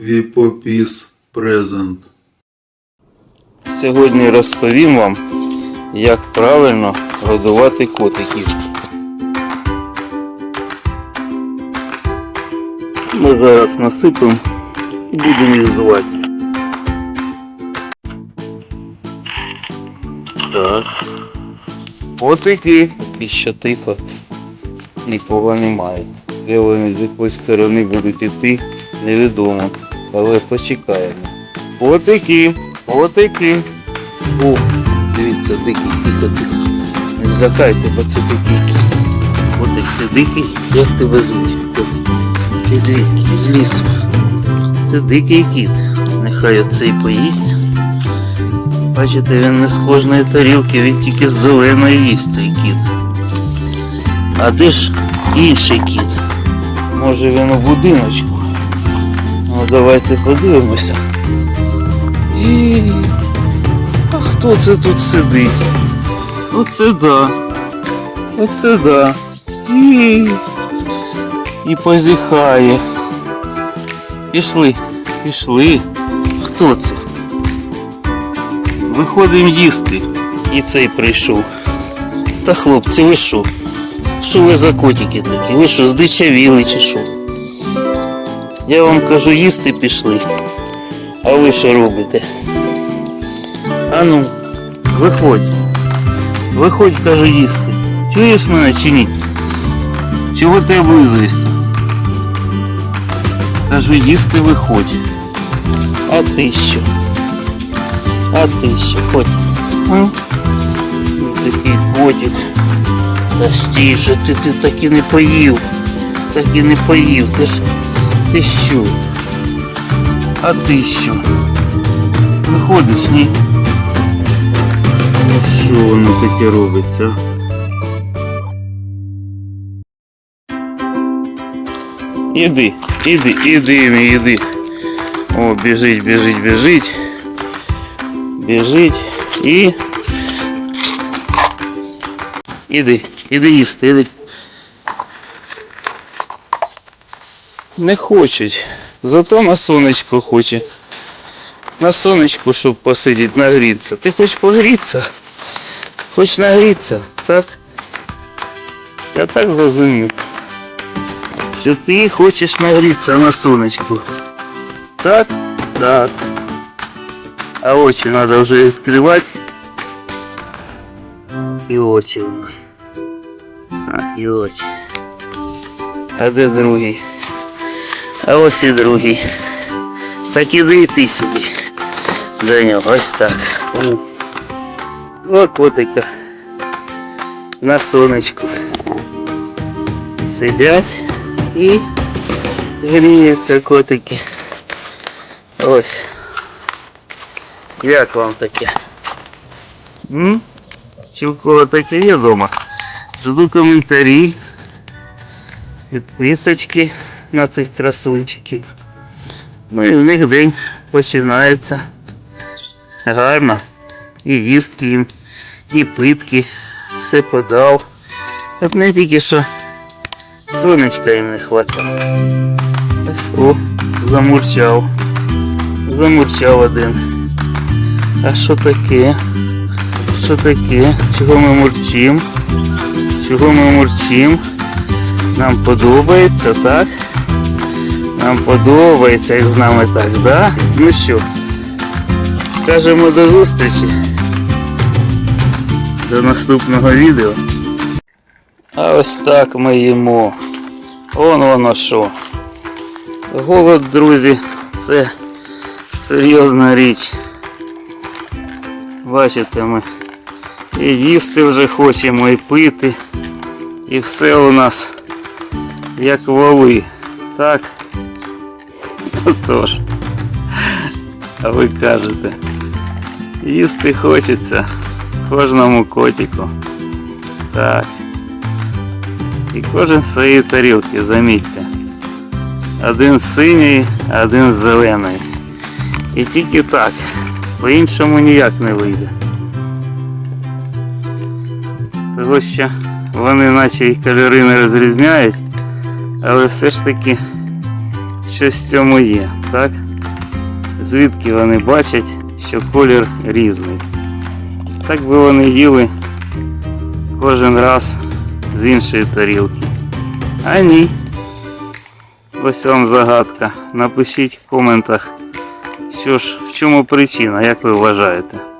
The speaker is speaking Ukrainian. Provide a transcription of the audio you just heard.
Віпопіс презент. Сьогодні розповім вам, як правильно годувати котиків. Ми зараз насипемо і будемо їх звати. Так. Котики. І тихо. Нікого немає. Де вони з якої сторони будуть іти, невідомо. Але почекаємо. Котики, котики. О, дивіться, дикий, тихо, тихо. Не злякайте, бо це дикий. Котик, ти дикий, як тебе звуть? Ти звідки? З лісу. Це дикий кіт. Нехай оцей поїсть. Бачите, він не з кожної тарілки, він тільки з зеленої їсть цей кіт. А де ж інший кіт? Може він у будиночку? Ну давайте подивимося. І... А хто це тут сидить? Оце да. Оце да. І, і позіхає. Пішли, пішли. Хто це? Виходимо їсти. І цей прийшов. Та хлопці, ви що? Що ви за котики такі? Ви що, здичавіли чи що? Я вам кажу, їсти пішли. А ви що робите? А ну, виходь. Виходь, кажу, їсти. Чуєш мене чи ні? Чого ти облизуєшся? Кажу, їсти виходь. А ти що? А ти що, котик? А? Такий котик. Та стій же, ти, ти так і не поїв. Так і не поїв. Ти ж ти що? А ти що? Виходиш, ні? Ну що воно таке робиться? Іди, іди, іди, мій, іди. О, біжить, біжить, біжить. Біжить і. Іди, іди їсти, іди. Не хочуть. Зато на сонечко хоче. На сонечку, щоб посидіти, нагрітися. Ти хочеш погрітися? Хочеш нагрітися, так? Я так зрозумів. Що ти хочеш нагрітися на сонечку. Так? Так. А очі треба вже відкривати. І очі у нас. А, і очі. А де другий? А ось і другий. Так іди і ти сюди. До нього ось так. О, котика. На сонечку. Сидять і гріються котики. Ось. Як вам таке? М? Чи в кого таке є вдома? Жду коментарі, підписочки на цих красунчиків. Ну і в них день починається. Гарно. І їстки їм, і питки. Все подав. От не тільки що сонечка їм не хватає. О, замурчав. Замурчав один. А що таке? Що таке? Чого ми мурчим? Чого ми мурчим? Нам подобається, так? Нам подобається, як з нами так, да? Ну що, скажемо до зустрічі. До наступного відео. А ось так ми їмо. Вон воно що. Голод, друзі, це серйозна річ. Бачите, ми і їсти вже хочемо, і пити. І все у нас як воли. Так? Отож. А ви кажете, їсти хочеться кожному котику. Так. І кожен своєї тарілки, замітьте. Один синій, один зелений. І тільки так. По-іншому ніяк не вийде. Того що вони наче і кольори не розрізняють, але все ж таки щось в цьому є, так? Звідки вони бачать, що колір різний. Так би вони їли кожен раз з іншої тарілки. А ні. Ось вам загадка. Напишіть в коментах, що ж, в чому причина, як ви вважаєте.